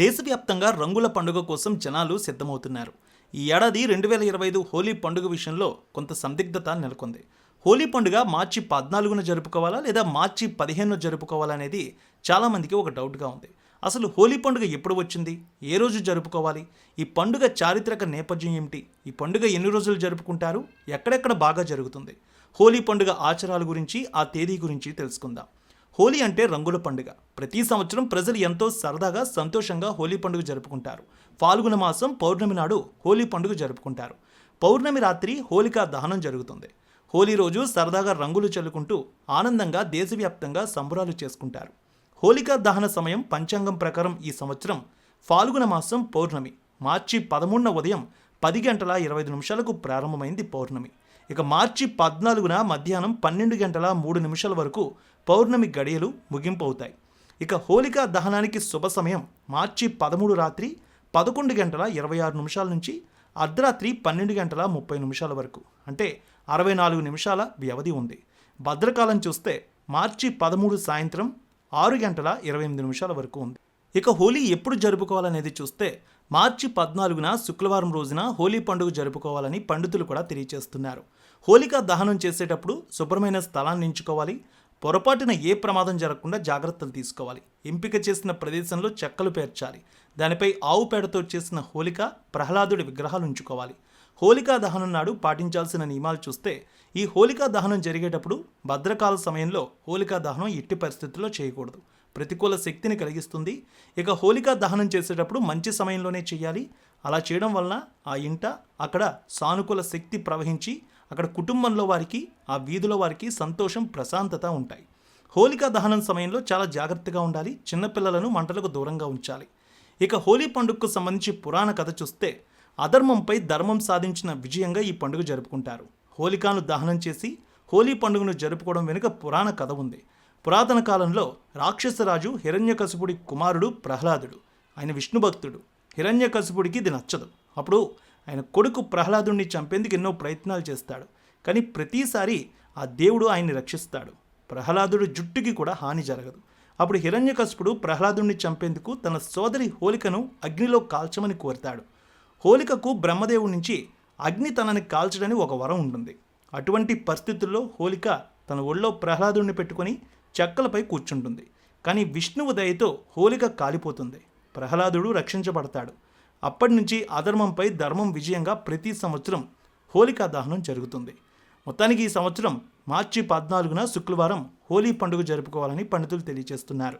దేశవ్యాప్తంగా రంగుల పండుగ కోసం జనాలు సిద్ధమవుతున్నారు. ఈ ఏడాది రెండు వేల ఇరవై ఐదు హోలీ పండుగ విషయంలో కొంత సందిగ్ధత నెలకొంది. హోలీ పండుగ మార్చి పద్నాలుగున జరుపుకోవాలా లేదా మార్చి పదిహేనున జరుపుకోవాలా అనేది చాలామందికి ఒక డౌట్గా ఉంది. అసలు హోలీ పండుగ ఎప్పుడు వచ్చింది? ఏ రోజు జరుపుకోవాలి? ఈ పండుగ చారిత్రక నేపథ్యం ఏమిటి? ఈ పండుగ ఎన్ని రోజులు జరుపుకుంటారు? ఎక్కడెక్కడ బాగా జరుగుతుంది? హోలీ పండుగ ఆచారాల గురించి ఆ తేదీ గురించి తెలుసుకుందాం. హోలీ అంటే రంగుల పండుగ. ప్రతి సంవత్సరం ప్రజలు ఎంతో సరదాగా సంతోషంగా హోలీ పండుగ జరుపుకుంటారు. ఫాల్గుణ మాసం పౌర్ణమి నాడు హోలీ పండుగ జరుపుకుంటారు. పౌర్ణమి రాత్రి హోలికా దహనం జరుగుతుంది. హోలీ రోజు సరదాగా రంగులు చల్లుకుంటూ ఆనందంగా దేశవ్యాప్తంగా సంబరాలు చేసుకుంటారు. హోలికా దహన సమయం పంచాంగం ప్రకారం ఈ సంవత్సరం ఫాల్గుణ మాసం పౌర్ణమి. మార్చి పదమూడున ఉదయం పది గంటల ఇరవై ఐదు నిమిషాలకు ప్రారంభమైంది పౌర్ణమి. ఇక మార్చి పద్నాలుగున మధ్యాహ్నం పన్నెండు గంటల మూడు నిమిషాల వరకు పౌర్ణమి గడియలు ముగింపు అవుతాయి ఇక హోలికా దహనానికి శుభ సమయం మార్చి పదమూడు రాత్రి పదకొండు గంటల ఇరవై ఆరు నిమిషాల నుంచి అర్ధరాత్రి పన్నెండు గంటల ముప్పై నిమిషాల వరకు. అంటే అరవై నాలుగు నిమిషాల వ్యవధి ఉంది. భద్రకాలం చూస్తే మార్చి పదమూడు సాయంత్రం ఆరు గంటల ఇరవై ఎనిమిది నిమిషాల వరకు ఉంది. ఇక హోలీ ఎప్పుడు జరుపుకోవాలనేది చూస్తే మార్చి పద్నాలుగున శుక్రవారం రోజున హోలీ పండుగ జరుపుకోవాలని పండితులు కూడా తెలియజేస్తున్నారు. హోలికా దహనం చేసేటప్పుడు శుభ్రమైన స్థలాన్ని ఎంచుకోవాలి. పొరపాటున ఏ ప్రమాదం జరగకుండా జాగ్రత్తలు తీసుకోవాలి. ఎంపిక చేసిన ప్రదేశంలో చెక్కలు పేర్చాలి. దానిపై ఆవు పేడతో చేసిన హోలిక ప్రహ్లాదుడి విగ్రహాలు ఉంచుకోవాలి. హోలికా దహనం నాడు పాటించాల్సిన నియమాలు చూస్తే ఈ హోలికా దహనం జరిగేటప్పుడు భద్రకాల సమయంలో హోలికా దహనం ఎట్టి పరిస్థితుల్లో చేయకూడదు. ప్రతికూల శక్తిని కలిగిస్తుంది. ఇక హోలికా దహనం చేసేటప్పుడు మంచి సమయంలోనే చేయాలి. అలా చేయడం వలన ఆ ఇంట అక్కడ సానుకూల శక్తి ప్రవహించి అక్కడ కుటుంబంలో వారికి ఆ వీధిలో వారికి సంతోషం ప్రశాంతత ఉంటాయి. హోలికా దహనం సమయంలో చాలా జాగ్రత్తగా ఉండాలి. చిన్నపిల్లలను మంటలకు దూరంగా ఉంచాలి. ఇక హోలీ పండుగకు సంబంధించి పురాణ కథ చూస్తే అధర్మంపై ధర్మం సాధించిన విజయంగా ఈ పండుగ జరుపుకుంటారు. హోలికాను దహనం చేసి హోలీ పండుగను జరుపుకోవడం వెనుక పురాణ కథ ఉంది. పురాతన కాలంలో రాక్షసరాజు హిరణ్యకశపుడి కుమారుడు ప్రహ్లాదుడు. ఆయన విష్ణు భక్తుడు హిరణ్యకశిపుడికి ఇది నచ్చదు. అప్పుడు ఆయన కొడుకు ప్రహ్లాదుడిని చంపేందుకు ఎన్నో ప్రయత్నాలు చేస్తాడు. కానీ ప్రతిసారి ఆ దేవుడు ఆయన్ని రక్షిస్తాడు. ప్రహ్లాదుడు జుట్టుకి కూడా హాని జరగదు. అప్పుడు హిరణ్యకశపుడు ప్రహ్లాదుడిని చంపేందుకు తన సోదరి హోలికను అగ్నిలో కాల్చమని కోరుతాడు. హోలికకు బ్రహ్మదేవుడి నుంచి అగ్ని తనని కాల్చడని ఒక వరం ఉంటుంది. అటువంటి పరిస్థితుల్లో హోలిక తన ఒళ్ళో ప్రహ్లాదుడిని పెట్టుకొని చెక్కలపై కూర్చుంటుంది. కానీ విష్ణువు దయతో హోలిక కాలిపోతుంది. ప్రహ్లాదుడు రక్షించబడతాడు. అప్పటి నుంచి అధర్మంపై ధర్మం విజయంగా ప్రతి సంవత్సరం హోలికా దహనం జరుగుతుంది. మొత్తానికి ఈ సంవత్సరం మార్చి పద్నాలుగున శుక్రవారం హోలీ పండుగ జరుపుకోవాలని పండితులు తెలియజేస్తున్నారు.